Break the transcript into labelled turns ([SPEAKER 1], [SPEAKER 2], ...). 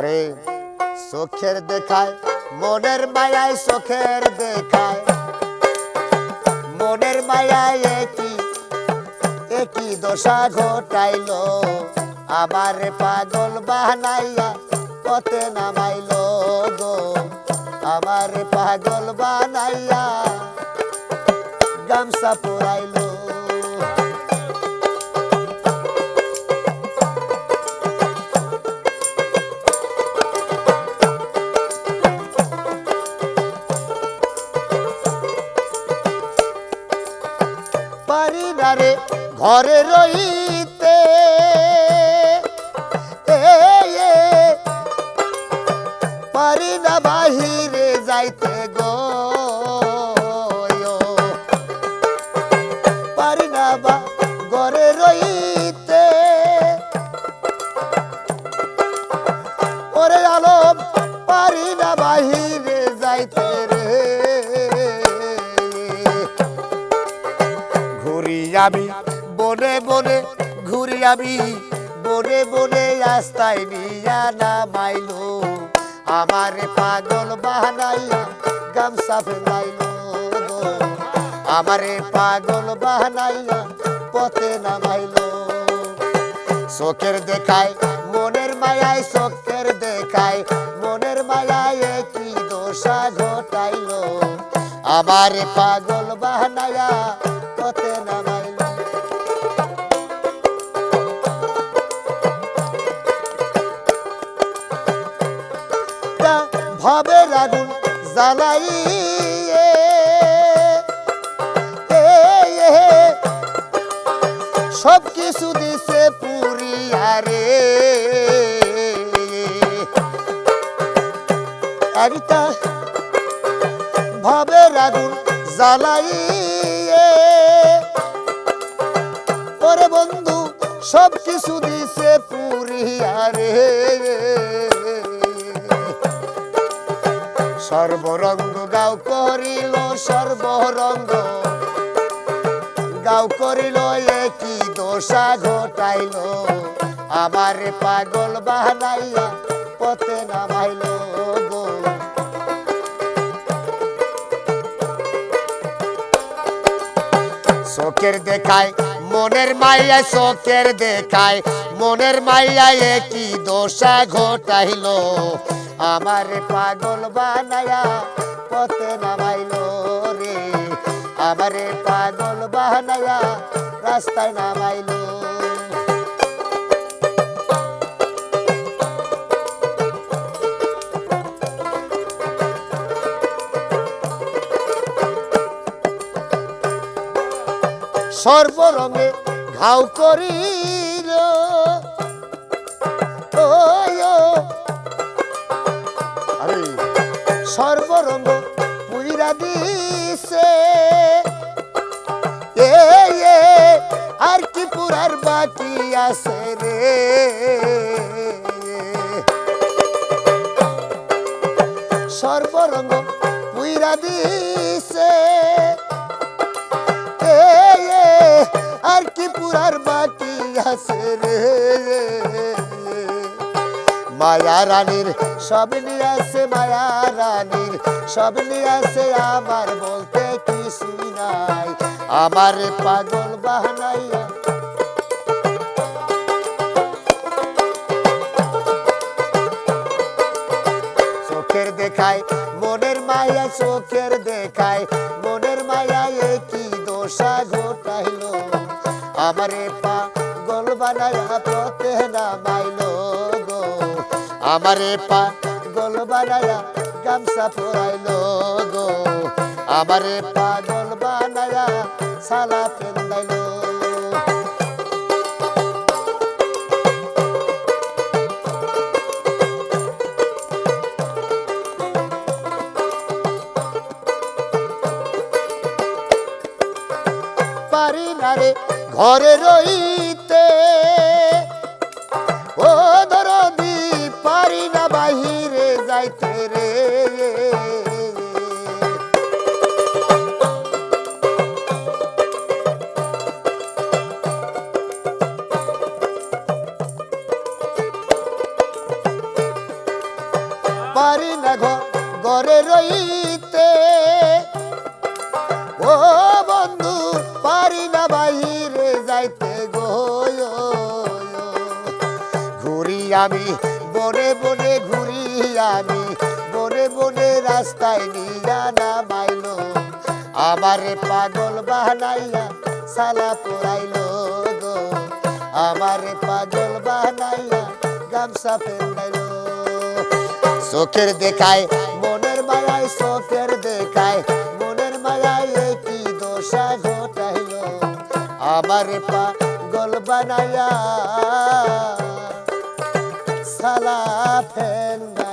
[SPEAKER 1] ওরে চোখের দেখায় মনের মায়ায় চোখের দেখায় মনের মায়ায় একই একই দশা ঘটাইলো। আমার পাগল বানাইয়া পথে নামাইলো গো। আমার পাগল বানাইয়া গামছা পরাইলো ঘরে রইতে। পারি না বাহিরে যাইতে গো। আমি বনে বনে রাস্তায় নিয়া না মাইলো আমার পাগল বাহানাইয়া গামছা ফেলাইলো। আমারে পাগল বাহানাইয়া পথে নামাইলো। চোখের দেখায়, মনের মায়ায়, চোখের দেখায়, মনের মায়ায় কি দোষা ঘটাইলো। আমার পাগল বাহানায়া পথে নামাইলো। ভবের আগুন জ্বালাই সব কিছু দিছে পুরিয়া রে একটা ভবের আগুন জ্বালাই ওরে বন্ধু সব কিছু দিছে পুরিয়া রে সর্বরঙ্গ গাও করিল, সর্বরঙ্গ। গাও করিল একই দোষা ঘটাইল? আমার পাগল বাহানাইয়া পথে নামাইল গো। দেখায় মনের মাইয়া চোখের দেখায়, মনের মাইয়া একই দোষা ঘটাইল। আমার পাগল বানায়া পথে নামাইল রে। আমার পাগল বানায়া রাস্তায় নামাইলো সর্বরঙে ঘাও করিল। সর্বরঙ্গ পুইরা দিছে। আর কি পুরার বাকি আছে রে? সর্বরঙ্গ পুইরা দিছে। আর কি বাকি আছে রে। মায়া রানীর সব নিয়ে আছে, মায়া রানীর সব নিয়ে আছে, আমার বলতে কিছুই নাই। আমার পাগল বাহানাইয়া চোখের দেখায়, মনের মায়া চোখের দেখায় আমারে পা গোল বানায়া পথে নামাইলো গো। আমারে পা গোল বানায়া গামছা পরাইলো গো। আমারে পাগল বানায়া সালা পেন্দাইলো। পারি না রে ঘরে রইতে। ও আমি, বনে বনে ঘুরি আমি, বনে বনে রাস্তায় নিয়া না মাইলো আমারে পাগল বানাইয়া সালা পড়াইলো গো। আমারে পাগল বানাইয়া গামছা ফেলাইলো চোখের দেখায়, মনের মায়ায় চোখের দেখায়, মনের মায়ায় কি দোষা ঘটাইল। আমার পাগল বানায়া সালা ফেন্দা